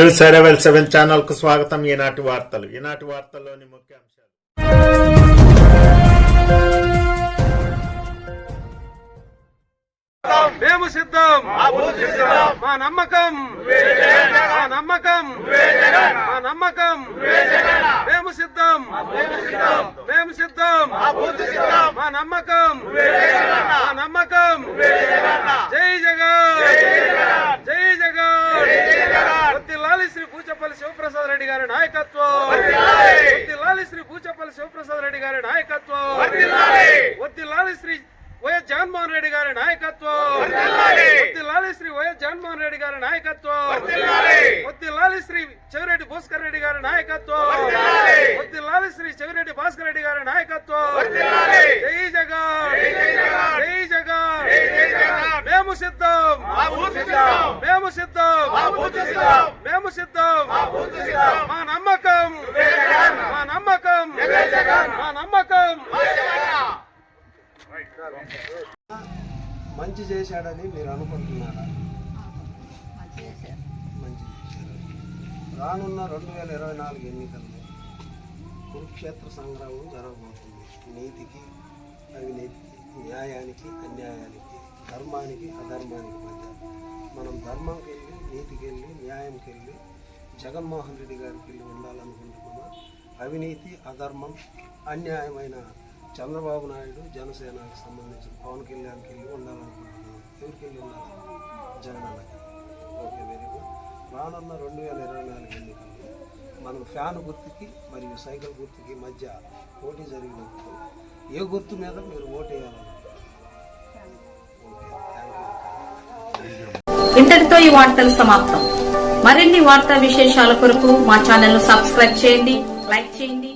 News arrival seven ఛానల్కు స్వాగతం. ఈనాటి వార్తలు. ఈనాటి వార్తల్లోని ముఖ్య అంశాలు. మేము సిద్ధం. మా నమ్మకం. మా నమ్మకం. మా నమ్మకం. మేము సిద్ధం. మేము సిద్ధం. మా నమ్మకం మా నమ్మకం జై జగన్ జై జగన్ వత్తిల్లాలి శ్రీ పూచపల్లి శివప్రసాద్ రెడ్డి గారి నాయకత్వం. వత్తిల్లాలి. శ్రీ పూచపల్లి శివప్రసాద్ రెడ్డి గారి నాయకత్వం. వత్తిల్లాలి. శ్రీ వైఎస్ జగన్మోహన్ రెడ్డి గారి నాయకత్వం. వత్తిల్లాలి. శ్రీ వైఎస్ జగన్మోహన్ రెడ్డి గారి నాయకత్వం. వత్తిల్లాలి. శ్రీ చెవిరెడ్డి భాస్కర్ రెడ్డి గారి నాయకత్వం. వత్తిల్లాలి. శ్రీ చెవిరెడ్డి భాస్కర్ రెడ్డి గారి నాయకత్వం. జై జగన్. జై జగన్. మేము సిద్ధం. మేము సిద్ధం. మేము సిద్ధం. మా నమ్మకం. మా నమ్మకం. మా నమ్మకం. మంచి చేశాడని మీరు అనుకుంటున్నారా? మంచి చేశాడు. రానున్న రెండు వేల ఇరవై నాలుగు ఎన్నికల్లో కురుక్షేత్ర సంగ్రామం జరగబోతుంది. నీతికి అవినీతికి న్యాయానికి అన్యాయానికి ధర్మానికి అధర్మానికి మధ్య. మనం ధర్మంకి వెళ్ళి నీతికి వెళ్ళి న్యాయంకి వెళ్ళి జగన్మోహన్ రెడ్డి గారికి వెళ్ళి ఉండాలనుకుంటున్నామా? అవినీతి అధర్మం అన్యాయమైన చంద్రబాబు నాయుడు జనసేనకు సంబంధించిన పవన్ కళ్యాణ్కి వెళ్ళి ఉండాలనుకుంటున్నాను ఎవరికి వెళ్ళి ఉండాలి? జగన్ అన్నకి ఓకే వెరీ గుడ్. రానున్న రెండు వేల ఇరవై నాలుగు ఎన్నికల్లో మనం ఫ్యాన్ గుర్తుకి మరియు సైకిల్ గుర్తుకి మధ్య పోటీ జరిగినప్పుడు ఏ గుర్తు మీద మీరు ఓటు వేయాలనుకుంటున్నారు? ఓకే ఇంతటితో ఈ వార్తలు సమాప్తం. మరిన్ని వార్తా విశేషాల కొరకు మా ఛానల్ సబ్స్క్రైబ్ చేయండి లైక్ చేయండి.